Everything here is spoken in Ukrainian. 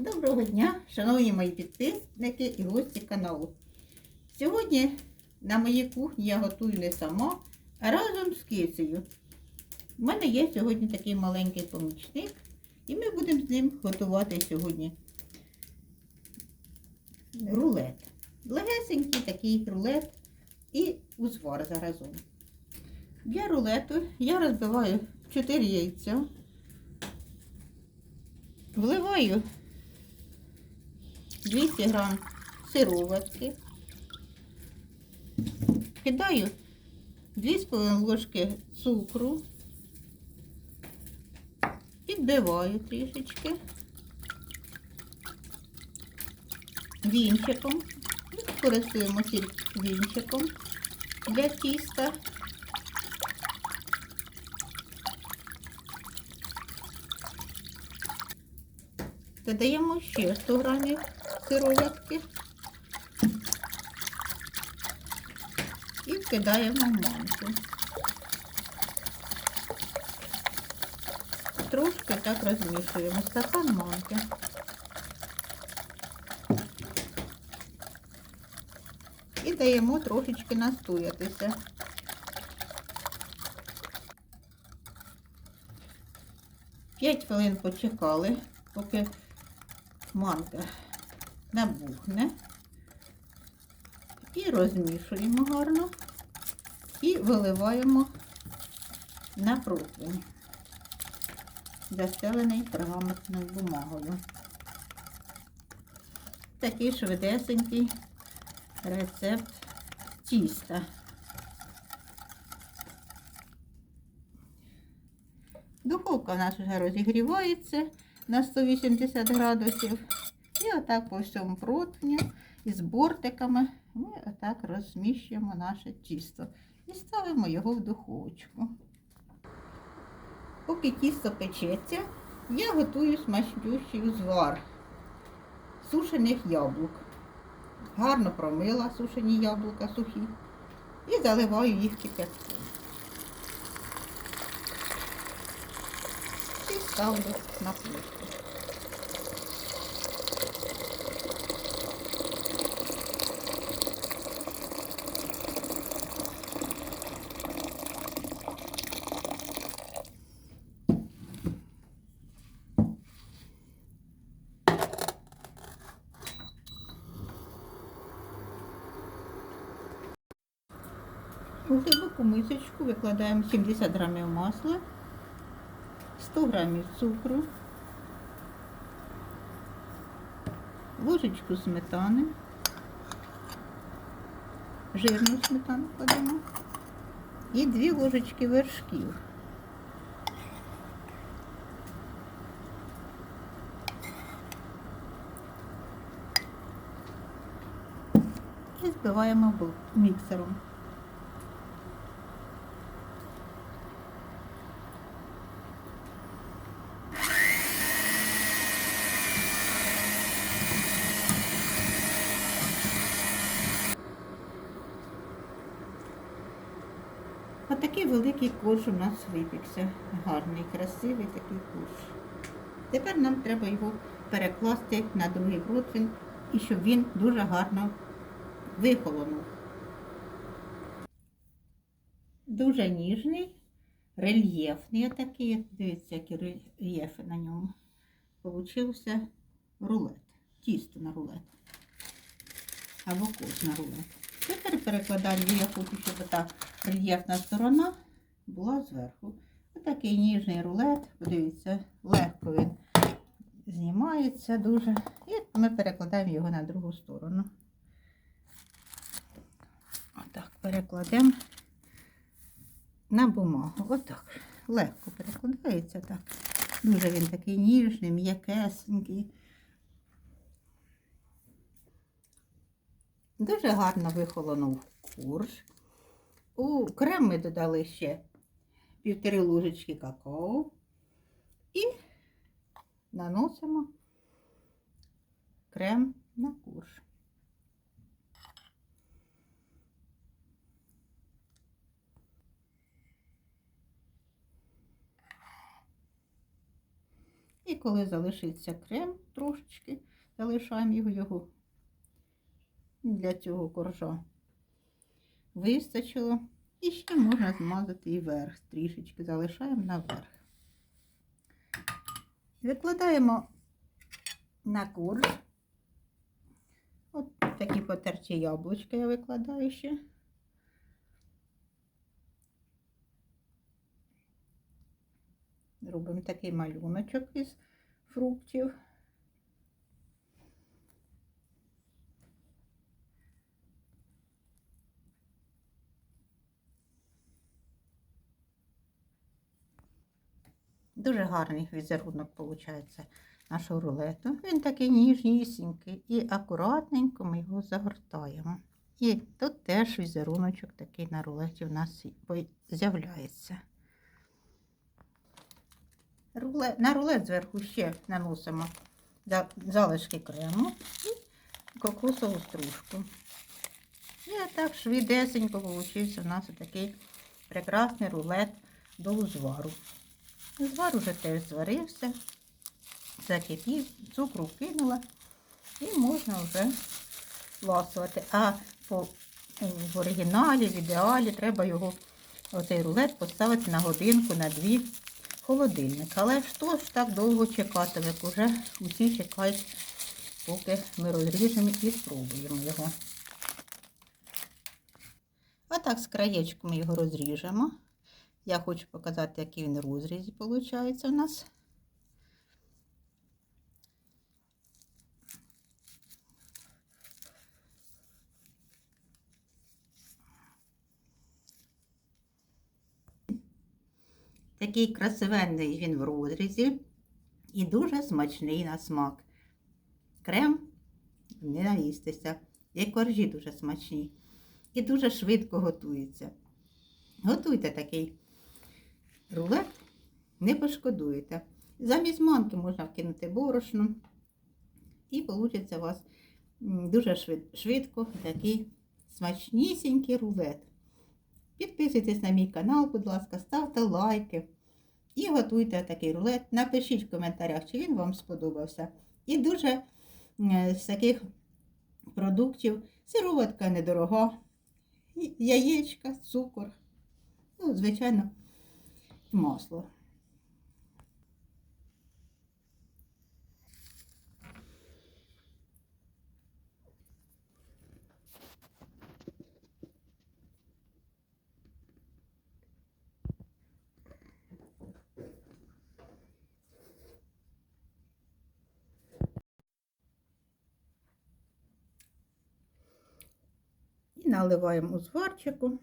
Доброго дня, шановні мої підписники і гості каналу. Сьогодні на моїй кухні я готую не сама, а разом з кицею. У мене є сьогодні такий маленький помічник, і ми будемо з ним готувати сьогодні рулет. Легесенький такий рулет і узвар заразом. Для рулету я розбиваю 4 яйця, вливаю 200 грам сироватки, кидаю 2,5 ложки цукру, підбиваю трішечки вінчиком, користуємося вінчиком для тіста. Додаємо ще 100 грамів сироватки і вкидаємо в манку. Трошки так розмішуємо стакан манки. І даємо трошечки настоятися. П'ять хвилин почекали, поки манка набухне. І розмішуємо гарно і виливаємо на противень, застелений пергаментною бумагою. Такий швидесенький рецепт тіста. Духовка у нас вже розігрівається на 180 градусів. Отак по всьому противню із бортиками ми отак розміщуємо наше тісто і ставимо його в духовочку. Поки тісто печеться, я готую смачнющий узвар сушених яблук. Гарно промила сушені яблука сухі і заливаю їх кипятком. І ставлю на плитку. У глибоку мисочку викладаємо 70 грамів масла, 100 грамів цукру, ложечку сметани, жирну сметану кладемо і 2 ложечки вершків. І збиваємо міксером. Отакий великий корж у нас випікся. Гарний, красивий такий корж. Тепер нам треба його перекласти на другий противень і щоб він дуже гарно вихолонув. Дуже ніжний, рельєфний отакий. Дивіться, які рельєфи на ньому. Получився рулет. Тісто на рулет. Або корж на рулет. Тепер перекладаємо, я хочу, щоб та рельєфна сторона була зверху. Отакий ніжний рулет, подивіться, легко він знімається дуже. І ми перекладаємо його на другу сторону. Отак, перекладемо на бумагу. Отак. Легко перекладається так. Дуже він такий ніжний, м'якесенький. Дуже гарно вихолонув корж. У крем ми додали ще півтори ложечки какао і наносимо крем на корж. І коли залишиться крем трошечки, залишаємо його, його для цього коржа вистачило. І ще можна змазати і верх трішечки, залишаємо наверх. Викладаємо на корж. От такі потерті яблучка я викладаю ще. Робимо такий малюночок із фруктів. Дуже гарний візерунок виходить нашого рулету. Він такий ніжнісінький і акуратненько ми його загортаємо. І тут теж візеруночок такий на рулеті у нас з'являється. На рулет зверху ще наносимо залишки крему і кокосову стружку. І так швидесенько вийшов у нас такий прекрасний рулет до узвару. Узвар уже теж зварився, закипів, цукру кинула і можна вже ласувати. А по, в оригіналі, в ідеалі треба його, оцей рулет поставити на годинку, на дві холодильник. Але що ж так довго чекати, як уже усі чекають, поки ми розріжемо і спробуємо його. А так з краєчком його розріжемо. Я хочу показати, який він розріз виходить у нас. Такий красивенний він в розрізі і дуже смачний на смак. Крем не наїстися. І коржі дуже смачні. І дуже швидко готується. Готуйте такий рулет, не пошкодуєте. Замість манки можна вкинути борошно. І вийде у вас дуже швидко такий смачнісінький рулет. Підписуйтесь на мій канал, будь ласка, ставте лайки. І готуйте такий рулет. Напишіть в коментарях, чи він вам сподобався. І дуже з таких продуктів сироватка недорога, яєчка, цукор. Ну, звичайно, масло. Наливаємо у зварчику.